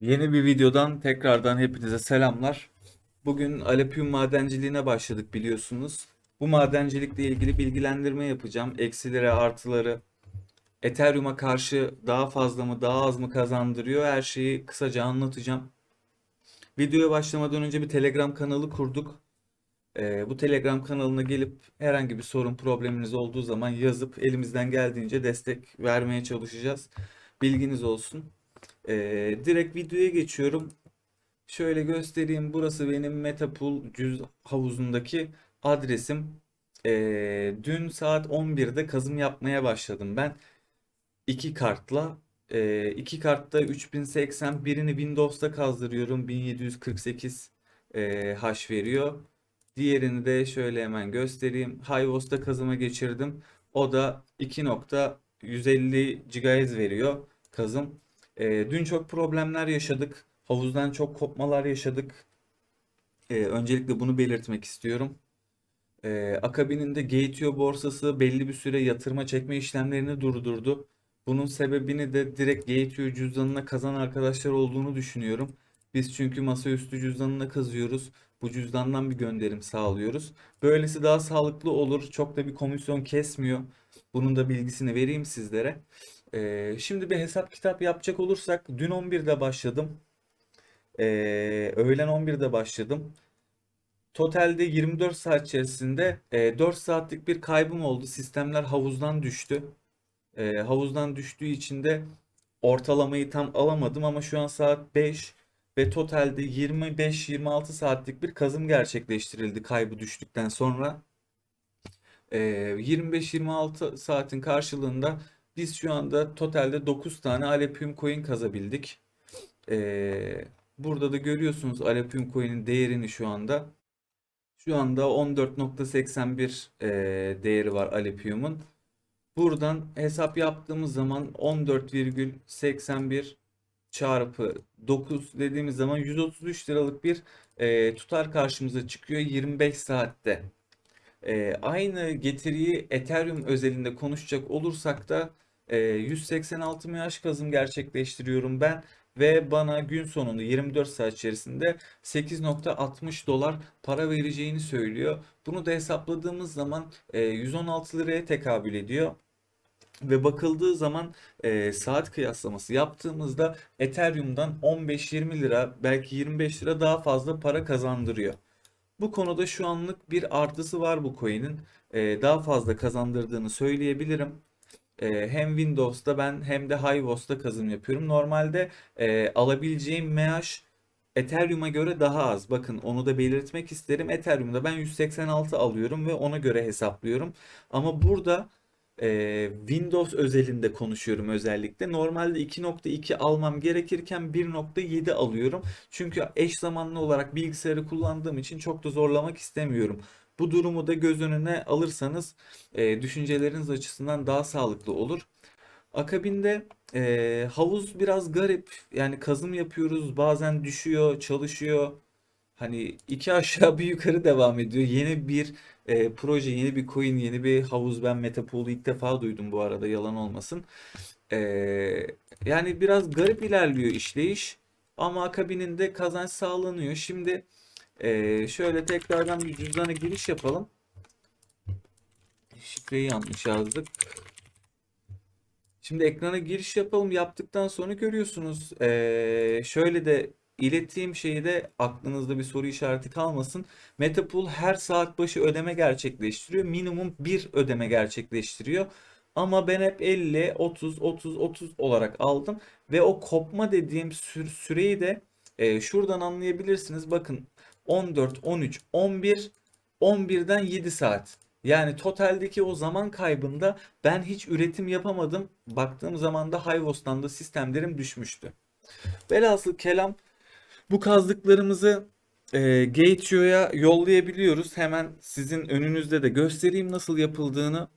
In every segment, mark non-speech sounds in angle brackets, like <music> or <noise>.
Yeni bir videodan tekrardan hepinize selamlar. Bugün Alepium madenciliğine başladık biliyorsunuz. Bu madencilikle ilgili bilgilendirme yapacağım. Eksileri, artıları, Ethereum'a karşı daha fazla mı, daha az mı kazandırıyor her şeyi kısaca anlatacağım. Videoya başlamadan önce bir Telegram kanalı kurduk. Ee, bu Telegram kanalına gelip herhangi bir sorun, probleminiz olduğu zaman yazıp elimizden geldiğince destek vermeye çalışacağız. Bilginiz olsun. Ee, direkt videoya geçiyorum. Şöyle göstereyim. Burası benim Metapool cüz havuzundaki adresim. Ee, dün saat 11'de kazım yapmaya başladım ben. iki kartla. Ee, iki kartta 3080 birini Windows'ta kazdırıyorum. 1748 e, hash veriyor. Diğerini de şöyle hemen göstereyim. Hivos'ta kazıma geçirdim. O da 2.150 GHz veriyor kazım. Ee, dün çok problemler yaşadık. Havuzdan çok kopmalar yaşadık. Ee, öncelikle bunu belirtmek istiyorum. Ee, akabininde Gate.io borsası belli bir süre yatırma çekme işlemlerini durdurdu. Bunun sebebini de direkt Gate.io cüzdanına kazan arkadaşlar olduğunu düşünüyorum. Biz çünkü masaüstü cüzdanına kazıyoruz. Bu cüzdandan bir gönderim sağlıyoruz. Böylesi daha sağlıklı olur. Çok da bir komisyon kesmiyor. Bunun da bilgisini vereyim sizlere. Ee, şimdi bir hesap kitap yapacak olursak dün 11'de başladım. Ee, öğlen 11'de başladım. Totalde 24 saat içerisinde e, 4 saatlik bir kaybım oldu. Sistemler havuzdan düştü. E, havuzdan düştüğü için de ortalamayı tam alamadım ama şu an saat 5 ve totalde 25-26 saatlik bir kazım gerçekleştirildi kaybı düştükten sonra. E, 25-26 saatin karşılığında biz şu anda totalde 9 tane Alepium coin kazabildik. E, burada da görüyorsunuz Alepium coin'in değerini şu anda. Şu anda 14.81 e, değeri var Alepium'un. Buradan hesap yaptığımız zaman 14,81 çarpı 9 dediğimiz zaman 133 liralık bir e, tutar karşımıza çıkıyor 25 saatte. E, aynı getiriyi Ethereum özelinde konuşacak olursak da e, 186 MH kazım gerçekleştiriyorum ben ve bana gün sonunda 24 saat içerisinde 8.60 dolar para vereceğini söylüyor. Bunu da hesapladığımız zaman e, 116 liraya tekabül ediyor. Ve bakıldığı zaman e, saat kıyaslaması yaptığımızda Ethereum'dan 15-20 lira belki 25 lira daha fazla para kazandırıyor. Bu konuda şu anlık bir artısı var bu coin'in. E, daha fazla kazandırdığını söyleyebilirim. E, hem Windows'ta ben hem de Hivos'ta kazım yapıyorum. Normalde e, alabileceğim MH Ethereum'a göre daha az. Bakın onu da belirtmek isterim. Ethereum'da ben 186 alıyorum ve ona göre hesaplıyorum. Ama burada e, Windows özelinde konuşuyorum özellikle. Normalde 2.2 almam gerekirken 1.7 alıyorum. Çünkü eş zamanlı olarak bilgisayarı kullandığım için çok da zorlamak istemiyorum. Bu durumu da göz önüne alırsanız e, düşünceleriniz açısından daha sağlıklı olur. Akabinde e, havuz biraz garip. Yani kazım yapıyoruz, bazen düşüyor, çalışıyor. Hani iki <laughs> aşağı bir yukarı devam ediyor. Yeni bir e, proje, yeni bir coin, yeni bir havuz. Ben Metapool'u ilk defa duydum bu arada yalan olmasın. E, yani biraz garip ilerliyor işleyiş. Ama akabininde kazanç sağlanıyor. Şimdi e, şöyle tekrardan bir cüzdana giriş yapalım. Şifreyi yanlış yazdık. Şimdi ekrana giriş yapalım. Yaptıktan sonra görüyorsunuz. E, şöyle de İlettiğim şeyi de aklınızda bir soru işareti kalmasın. Metapool her saat başı ödeme gerçekleştiriyor. Minimum bir ödeme gerçekleştiriyor. Ama ben hep 50, 30, 30, 30 olarak aldım. Ve o kopma dediğim sü- süreyi de e, şuradan anlayabilirsiniz. Bakın 14, 13, 11, 11'den 7 saat. Yani totaldeki o zaman kaybında ben hiç üretim yapamadım. Baktığım zaman da Hivos'tan da sistemlerim düşmüştü. Velhasıl kelam bu kazdıklarımızı e, Gate.io'ya yollayabiliyoruz. Hemen sizin önünüzde de göstereyim nasıl yapıldığını.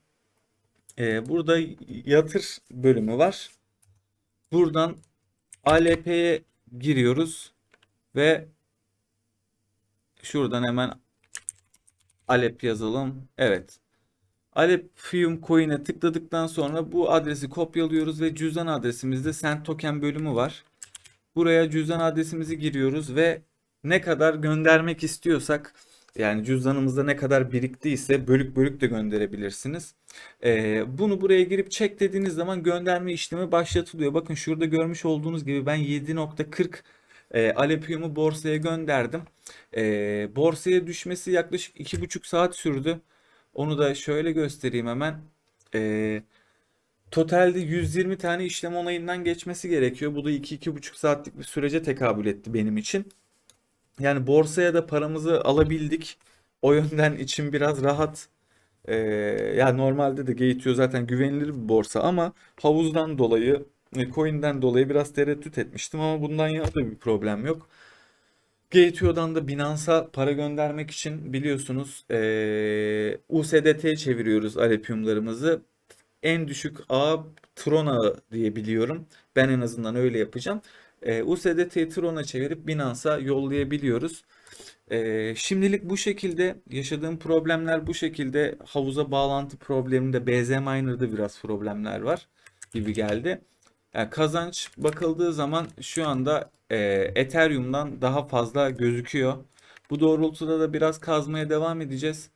E, burada yatır bölümü var. Buradan ALP'ye giriyoruz ve şuradan hemen Alep yazalım. Evet. Alepium Coin'e tıkladıktan sonra bu adresi kopyalıyoruz ve cüzdan adresimizde Send Token bölümü var. Buraya cüzdan adresimizi giriyoruz ve ne kadar göndermek istiyorsak yani cüzdanımızda ne kadar biriktiyse bölük bölük de gönderebilirsiniz. Ee, bunu buraya girip check dediğiniz zaman gönderme işlemi başlatılıyor. Bakın şurada görmüş olduğunuz gibi ben 7.40 e, Alepium'u borsaya gönderdim. E, borsaya düşmesi yaklaşık 2,5 saat sürdü. Onu da şöyle göstereyim hemen. E, totalde 120 tane işlem onayından geçmesi gerekiyor. Bu da 2-2,5 saatlik bir sürece tekabül etti benim için. Yani borsaya da paramızı alabildik. O yönden için biraz rahat. Ee, ya normalde de Gate.io zaten güvenilir bir borsa ama havuzdan dolayı, coin'den dolayı biraz tereddüt etmiştim ama bundan yana da bir problem yok. Gate.io'dan da Binance'a para göndermek için biliyorsunuz eee USDT'ye çeviriyoruz Alepium'larımızı. En düşük ağ Tron ağı diye. Ben en azından öyle yapacağım. Eee USDT'yi Tron'a çevirip Binance'a yollayabiliyoruz. Eee, şimdilik bu şekilde yaşadığım problemler bu şekilde havuza bağlantı probleminde BZ Miner'da biraz problemler var gibi geldi. Yani kazanç bakıldığı zaman şu anda e, Ethereum'dan daha fazla gözüküyor. Bu doğrultuda da biraz kazmaya devam edeceğiz.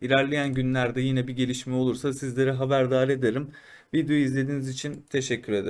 İlerleyen günlerde yine bir gelişme olursa sizlere haberdar ederim. Videoyu izlediğiniz için teşekkür ederim.